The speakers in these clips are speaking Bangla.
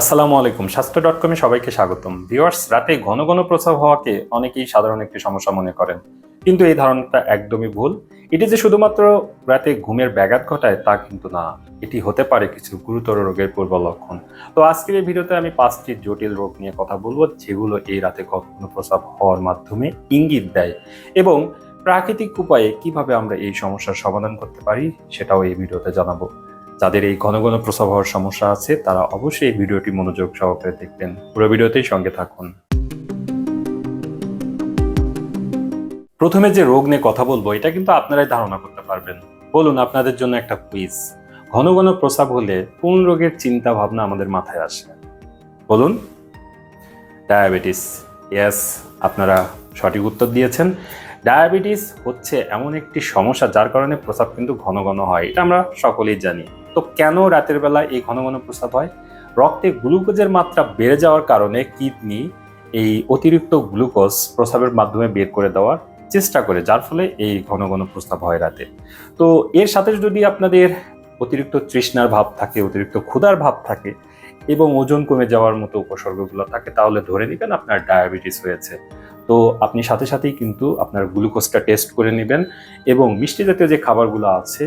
আসসালামু আলাইকুম। স্বাস্থ্য ডট কমে সবাইকে স্বাগতম। ভিউয়ার্স, রাতে ঘন ঘন প্রস্রাব হওয়াকে অনেকেই সাধারণ একটি সমস্যা মনে করেন। কিন্তু এই ধারণাটা একদমই ভুল। এটি যে শুধুমাত্র রাতে ঘুমের ব্যাঘাত ঘটায় তা কিন্তু না। এটি হতে পারে কিছু গুরুতর রোগের পূর্ব লক্ষণ তো আজকের এই ভিডিওতে আমি পাঁচটি জটিল রোগ নিয়ে কথা বলব, যেগুলো এই রাতে ঘন প্রস্রাব হওয়ার মাধ্যমে ইঙ্গিত দেয় এবং প্রাকৃতিক উপায়ে কীভাবে আমরা এই সমস্যার সমাধান করতে পারি সেটাও এই ভিডিওতে জানাব। যাদের এই ঘন ঘন প্রস্রাব হওয়ার সমস্যা আছে, তারা অবশ্যই এই ভিডিওটি মনোযোগ সহকারে দেখবেন। পুরো ভিডিওতেই সঙ্গে থাকুন। প্রথমে যে রোগ নিয়ে কথা বলব, এটা কিন্তু আপনারাই ধারণা করতে পারবেন। বলুন, আপনাদের জন্য একটা কুইজ। ঘন ঘন প্রস্রাব হলে কোন রোগের চিন্তা ভাবনা আমাদের মাথায় আসে? বলুন। ডায়াবেটিস। ইয়েস, আপনারা সঠিক উত্তর দিয়েছেন। ডায়াবেটিস হচ্ছে এমন একটি সমস্যা যার কারণে প্রস্রাব কিন্তু ঘন ঘন হয়, এটা আমরা সকলেই জানি। তো কেন রাতের বেলা এই ঘন ঘন প্রস্রাব হয়? রক্তে গ্লুকোজের মাত্রা বেড়ে যাওয়ার কারণে কিডনি এই অতিরিক্ত গ্লুকোজ প্রস্রাবের মাধ্যমে বের করে দেওয়ার চেষ্টা করে, যার ফলে এই ঘন ঘন প্রস্রাব হয় রাতে। তো এর সাথে যদি আপনাদের অতিরিক্ত তৃষ্ণার ভাব থাকে, অতিরিক্ত ক্ষুধার ভাব থাকে এবং ওজন কমে যাওয়ার মতো উপসর্গগুলো থাকে, তাহলে ধরে নেবেন আপনার ডায়াবেটিস হয়েছে। তো আপনি সাথে সাথেই কিন্তু আপনার গ্লুকোজটা টেস্ট করে নেবেন এবং মিষ্টি জাতীয় যে খাবারগুলো আছে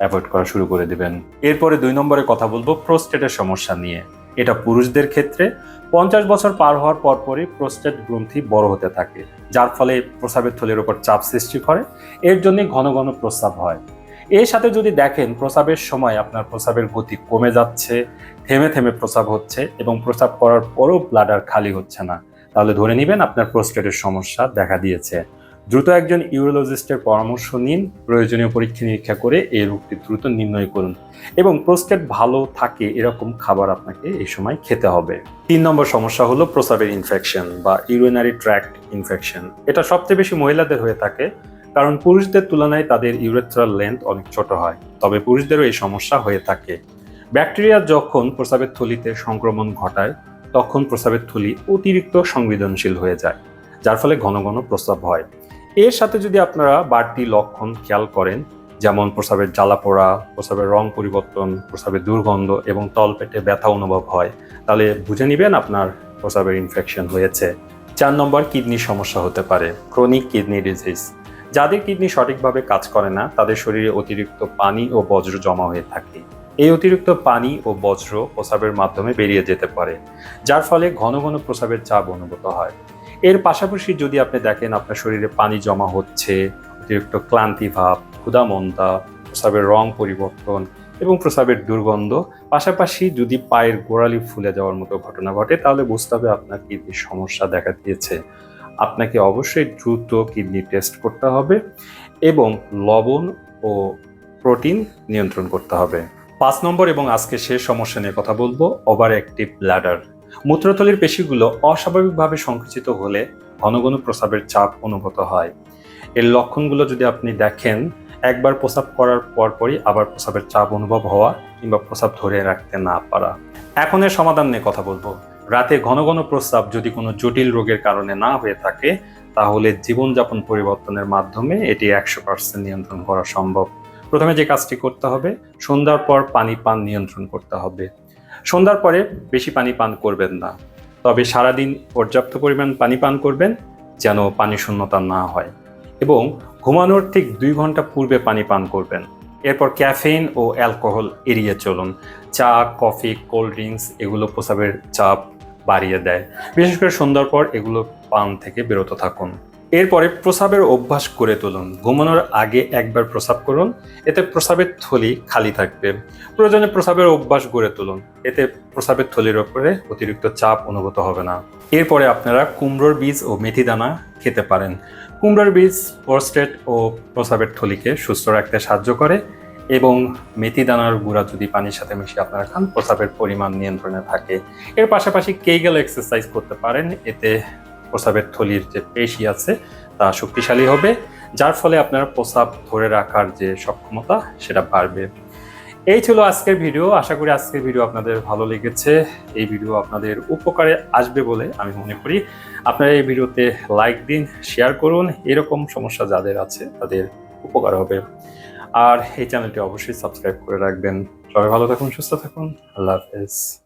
অ্যাভয়েড করা শুরু করে দেবেন। এরপরে দুই নম্বরে কথা বলব প্রোস্টেটের সমস্যা নিয়ে। এটা পুরুষদের ক্ষেত্রে পঞ্চাশ বছর পার হওয়ার পর পরই প্রোস্টেট গ্রন্থি বড় হতে থাকে, যার ফলে প্রস্রাবের থলির ওপর চাপ সৃষ্টি করে, এর জন্য ঘন ঘন প্রস্রাব হয়। এর সাথে যদি দেখেন, প্রস্রাবের সময় আপনার প্রস্রাবের গতি কমে যাচ্ছে, থেমে থেমে প্রস্রাব হচ্ছে এবং প্রস্রাব করার পরও ব্লাডার খালি হচ্ছে না। তাহলে ধরে নেবেন আপনার প্রোস্টেটের সমস্যা দেখা দিয়েছে। দ্রুত একজন ইউরোলজিস্টের পরামর্শ নিন, প্রয়োজনীয় পরীক্ষা নিরীক্ষা করে এই রোগটি দ্রুত নির্ণয় করুন এবং প্রোস্টেট ভালো থাকে এরকম খাবার আপনাকে এই সময় খেতে হবে। তিন নম্বর সমস্যা হলো প্রস্রাবের ইনফেকশন বা ইউরিনারি ট্র্যাক্ট ইনফেকশন এটা সবচেয়ে বেশি মহিলাদের হয়ে থাকে কারণ পুরুষদের তুলনায় তাদের ইউরেথ্রাল লেন্থ অনেক ছোট হয়, তবে পুরুষদেরও এই সমস্যা হয়ে থাকে। ব্যাকটেরিয়া যখন প্রস্রাবের থলিতে সংক্রমণ ঘটায়, তখন প্রস্রাবের থলি অতিরিক্ত সংবেদনশীল হয়ে যায়, যার ফলে ঘন ঘন প্রস্রাব হয়। এর সাথে যদি আপনারা বাড়তি লক্ষণ খেয়াল করেন, যেমন প্রস্রাবের জ্বালা পোড়া, প্রস্রাবের রং পরিবর্তন, প্রস্রাবের দুর্গন্ধ এবং তলপেটে ব্যথা অনুভব হয়, তাহলে বুঝে নেবেন আপনার প্রস্রাবের ইনফেকশন হয়েছে। চার নম্বর, কিডনির সমস্যা হতে পারে ক্রনিক কিডনি ডিজিজ যাদের কিডনি সঠিকভাবে কাজ করে না, তাদের শরীরে অতিরিক্ত পানি ও বজ্র জমা হয়ে থাকে। এই অতিরিক্ত পানি ও বজ্র প্রস্রাবের মাধ্যমে বেরিয়ে যেতে পারে, যার ফলে ঘন ঘন প্রস্রাবের চাপ অনুভূত হয়। এর পাশাপাশি যদি আপনি দেখেন আপনার শরীরে পানি জমা হচ্ছে, অতিরিক্ত ক্লান্তি ভাব ক্ষুধামন্দা প্রস্রাবের রং পরিবর্তন এবং প্রস্রাবের দুর্গন্ধ, পাশাপাশি যদি পায়ের গোড়ালি ফুলে যাওয়ার মতো ঘটনা ঘটে, তাহলে বুঝতে হবে আপনার কিডনির সমস্যা দেখা দিয়েছে। আপনাকে অবশ্যই দ্রুত কিডনি টেস্ট করতে হবে এবং লবণ ও প্রোটিন নিয়ন্ত্রণ করতে হবে। পাঁচ নম্বর এবং আজকে শেষ সমস্যা নিয়ে কথা বলব ওভার অ্যাক্টিভ ব্লাডার। মূত্রথলির পেশিগুলো অস্বাভাবিকভাবে সংকুচিত হলে ঘন ঘন প্রস্রাবের চাপ অনুভূত হয়। এর লক্ষণগুলো যদি আপনি দেখেন, একবার প্রস্রাব করার পরপরই আবার প্রস্রাবের চাপ অনুভব হওয়া কিংবা প্রস্রাব ধরে রাখতে না পারা। এখন এর সমাধান নিয়ে কথা বলব। রাতে ঘন ঘন প্রস্রাব যদি কোনো জটিল রোগের কারণে না হয়ে থাকে, তাহলে জীবনযাপন পরিবর্তনের মাধ্যমে এটি একশো পার্সেন্ট নিয়ন্ত্রণ করা সম্ভব। প্রথমে যে কাজটি করতে হবে, সন্ধ্যার পর পানি পান নিয়ন্ত্রণ করতে হবে। সন্ধ্যার পরে বেশি পানি পান করবেন না। তবে সারাদিন পর্যাপ্ত পরিমাণ পানি পান করবেন যেন পানি শূন্যতা না হয় এবং ঘুমানোর ঠিক দুই ঘণ্টা পূর্বে পানি পান করবেন। এরপর ক্যাফেইন ও অ্যালকোহল এড়িয়ে চলুন। চা, কফি, কোল্ড ড্রিঙ্কস এগুলো প্রস্রাবের চাপ বাড়িয়ে দেয়। বিশেষ করে সন্ধ্যার পর এগুলো পান থেকে বিরত থাকুন। এরপরে প্রসাবের অভ্যাস করে তুলুন। ঘুমানোর আগে একবার প্রসাব করুন। এতে প্রসাবের থলি খালি থাকবে। প্রয়োজনে প্রসাবের অভ্যাস গড়ে তুলুন। এতে প্রসাবের থলির ওপরে অতিরিক্ত চাপ অনুভূত হবে না। এরপরে আপনারা কুমড়োর বীজ ও মেথি দানা খেতে পারেন। কুমড়োর বীজ প্রোস্টেট ও প্রসাবের থলিকে সুস্থ রাখতে সাহায্য করে এবং মেথি দানার গুঁড়া যদি পানির সাথে মিশিয়ে আপনারা খান প্রস্রাবের পরিমাণ নিয়ন্ত্রণে থাকে। এর পাশাপাশি কেগেল এক্সারসাইজ করতে পারেন। এতে প্রস্রাবের থলির যে পেশি আছে, তা শক্তিশালী হবে, যার ফলে আপনার প্রস্রাব ধরে রাখার যে সক্ষমতা, সেটা বাড়বে। এই ছিল আজকের ভিডিও। আশা করি আজকের ভিডিও আপনাদের ভালো লেগেছে। এই ভিডিও আপনাদের উপকারে আসবে বলে আমি মনে করি। আপনারা এই ভিডিওতে লাইক দিন, শেয়ার করুন। এরকম সমস্যা যাদের আছে, তাদের উপকার হবে। আর এই চ্যানেলটি অবশ্যই সাবস্ক্রাইব করে রাখবেন। সবাই ভালো থাকুন, সুস্থ থাকুন। আল্লাহ হাফেজ।